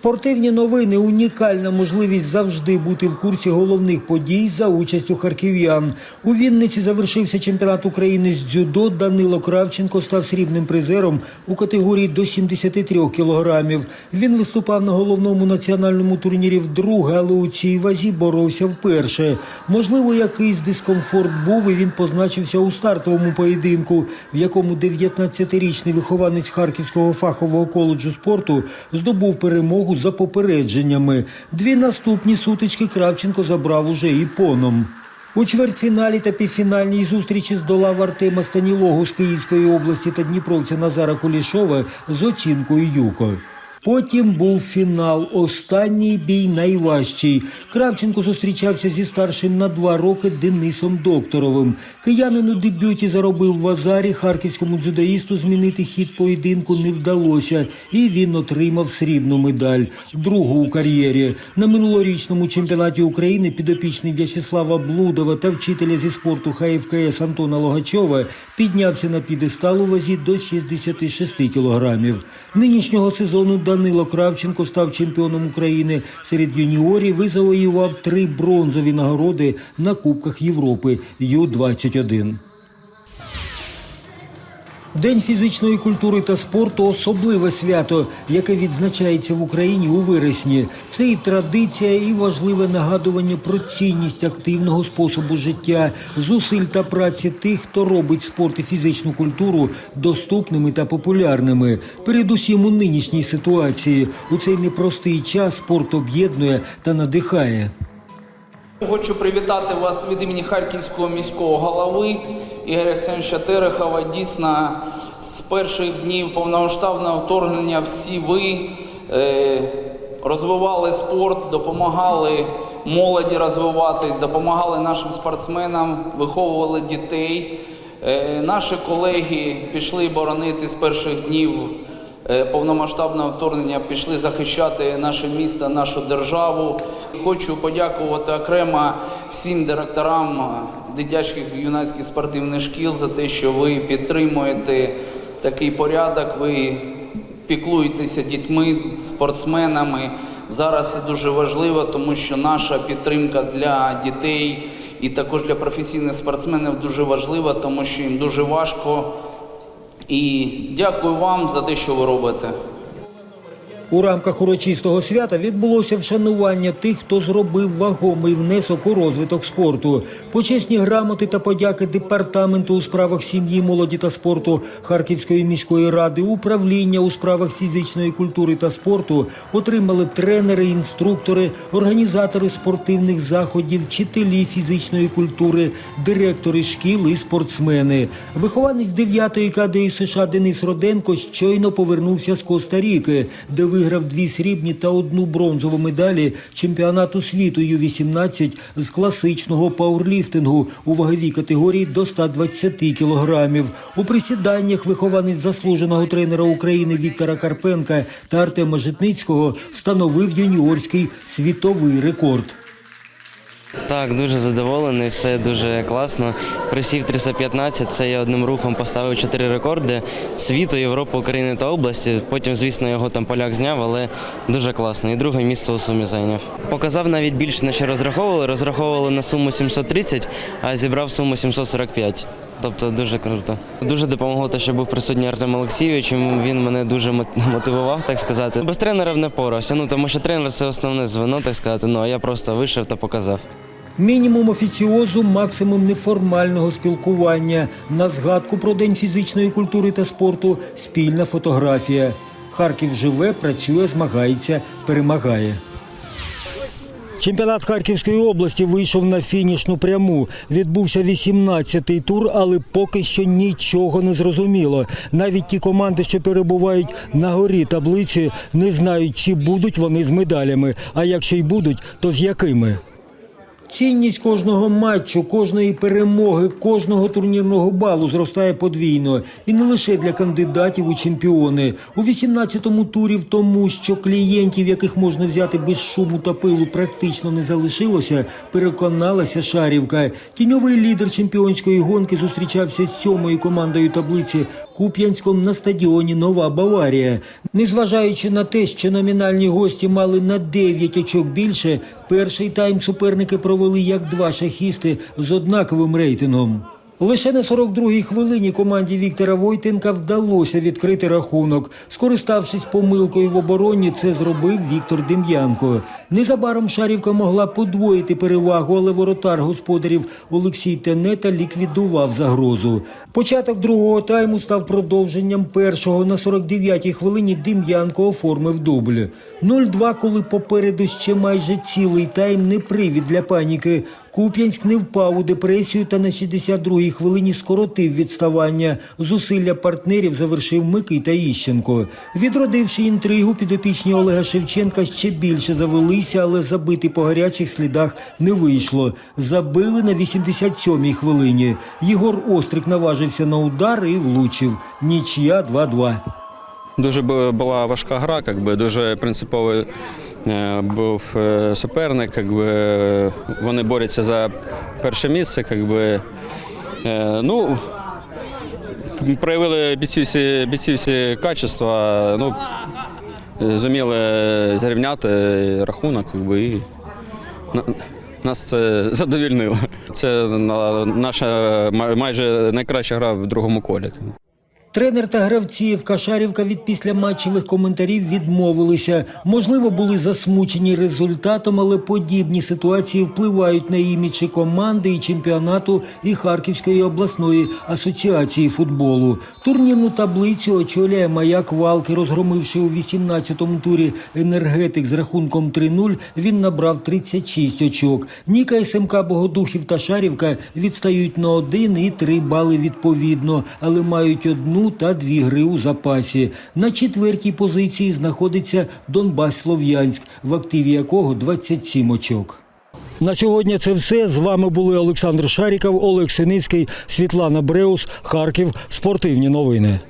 Спортивні новини унікальна можливість завжди бути в курсі головних подій за участю харків'ян. У Вінниці завершився чемпіонат України з дзюдо. Данило Кравченко став срібним призером у категорії до 73 кілограмів. Він виступав на головному національному турнірі вдруге, але у цій вазі боровся вперше. Можливо, якийсь дискомфорт був, і він позначився у стартовому поєдинку, в якому 19-річний вихованець Харківського фахового коледжу спорту здобув перемогу за попередженнями. Дві наступні сутички Кравченко забрав уже іпоном. У чвертьфіналі та півфінальній зустрічі здолав Артема Станілогу з Київської області та Дніпровця Назара Кулішова з оцінкою Юко. Потім був фінал. Останній бій найважчий. Кравченко зустрічався зі старшим на два роки Денисом Докторовим. Киянин у дебюті заробив в Азарі. Харківському дзюдоїсту змінити хід поєдинку не вдалося, і він отримав срібну медаль, другу у кар'єрі. На минулорічному чемпіонаті України підопічний В'ячеслава Блудова та вчителя зі спорту ХФКС Антона Логачова піднявся на підестал у вазі до 66 кілограмів. Нинішнього сезону Данило Кравченко став чемпіоном України серед юніорів і завоював три бронзові нагороди на Кубках Європи Ю-21. День фізичної культури та спорту особливе свято, яке відзначається в Україні у вересні. Це і традиція, і важливе нагадування про цінність активного способу життя, зусиль та праці тих, хто робить спорт і фізичну культуру доступними та популярними. Передусім у нинішній ситуації у цей непростий час спорт об'єднує та надихає. Хочу привітати вас від імені Харківського міського голови Ігоря Олександровича Терехова. Дійсно, з перших днів повномасштабного вторгнення всі ви е, розвивали спорт, допомагали молоді розвиватись, допомагали нашим спортсменам, виховували дітей. Е, наші колеги пішли боронити з перших днів повномасштабного вторгнення пішли захищати наше місто, нашу державу. Хочу подякувати окремо всім директорам е, дитячих і юнацьких спортивних шкіл за те, що ви підтримуєте такий порядок. Ви піклуєтеся дітьми, спортсменами. Зараз це дуже важливо, тому що наша підтримка для дітей і також для професійних спортсменів дуже важлива, тому що їм дуже важко. І дякую вам за те, що ви робите. У рамках урочистого свята відбулося вшанування тих, хто зробив вагомий внесок у розвиток спорту. Почесні грамоти та подяки департаменту у справах сім'ї, молоді та спорту Харківської міської ради, управління у справах фізичної культури та спорту отримали тренери, інструктори, організатори спортивних заходів, вчителі фізичної культури, директори шкіл і спортсмени. Вихованець 9-ї КДІ США Денис Роденко щойно повернувся з Коста-Ріки, де виграв дві срібні та одну бронзову медалі чемпіонату світу Ю-18 з класичного пауерліфтингу у ваговій категорії до 120 кілограмів. У присіданнях вихованець заслуженого тренера України Віктора Карпенка та Артема Житницького встановив юніорський світовий рекорд. Так, дуже задоволений, все дуже класно. Присів 315, це я одним рухом поставив чотири рекорди світу, Європи, України та області. Потім, звісно, його там поляк зняв, але дуже класно. І друге місце у сумі зайняв. Показав навіть більше, на що розраховували. Розраховували на суму 730, а зібрав суму 745. Тобто дуже круто. Дуже допомогло те, що був присутній Артем Олексійович. Він мене дуже мотивував, так сказати. Без тренера не порався. Ну тому що тренер це основне звено, так сказати. Ну а я просто вийшов та показав. Мінімум офіціозу, максимум неформального спілкування. На згадку про День фізичної культури та спорту спільна фотографія. Харків живе, працює, змагається, перемагає. Чемпіонат Харківської області вийшов на фінішну пряму. Відбувся 18-й тур, але поки що нічого не зрозуміло. Навіть ті команди, що перебувають на горі таблиці, не знають, чи будуть вони з медалями. А якщо й будуть, то з якими. Цінність кожного матчу, кожної перемоги, кожного турнірного балу зростає подвійно. І не лише для кандидатів у чемпіони. У 18-му турі в тому, що клієнтів, яких можна взяти без шуму та пилу, практично не залишилося, переконалася Шарівка. Тіньовий лідер чемпіонської гонки зустрічався з сьомою командою таблиці Куп'янськом на стадіоні Нова Баварія. Незважаючи на те, що номінальні гості мали на 9 очок більше, перший тайм суперники провели як два шахісти з однаковим рейтингом. Лише на 42-й хвилині команді Віктора Войтенка вдалося відкрити рахунок. Скориставшись помилкою в обороні, це зробив Віктор Дем'янко. Незабаром Шарівка могла подвоїти перевагу, але воротар господарів Олексій Тенета ліквідував загрозу. Початок другого тайму став продовженням першого. На 49-й хвилині Дем'янко оформив дубль. 0-2, коли попереду ще майже цілий тайм, не привід для паніки. Куп'янськ не впав у депресію та на 62-й хвилині скоротив відставання. Зусилля партнерів завершив Микита Іщенко. Відродивши інтригу, підопічні Олега Шевченка ще більше завелися, але забити по гарячих слідах не вийшло. Забили на 87-й хвилині. Єгор Острик наважився на удар і влучив. Нічия 2-2. Дуже була важка гра, как би, дуже принциповий був е, суперник. Е, вони борються за перше місце. Е, ну, проявили бійці всі, бійці всі качества, ну, е, зуміли зрівняти рахунок, как би, і нас це задовільнило. Це наша майже найкраща гра в другому колі. Тренер та гравці ФК Шарівка від післяматчевих коментарів відмовилися. Можливо, були засмучені результатом, але подібні ситуації впливають на імідж команди, і чемпіонату, і Харківської обласної асоціації футболу. Турнірну таблицю очолює маяк Валки, розгромивши у 18-му турі енергетик з рахунком 3-0, він набрав 36 очок. Ніка СМК Богодухів та Шарівка відстають на 1 і 3 бали відповідно, але мають одну та дві гри у запасі. На четвертій позиції знаходиться Донбас Слов'янськ, в активі якого 27 очок. На сьогодні це все. З вами були Олександр Шаріков, Олег Синицький, Світлана Бреус, Харків. Спортивні новини.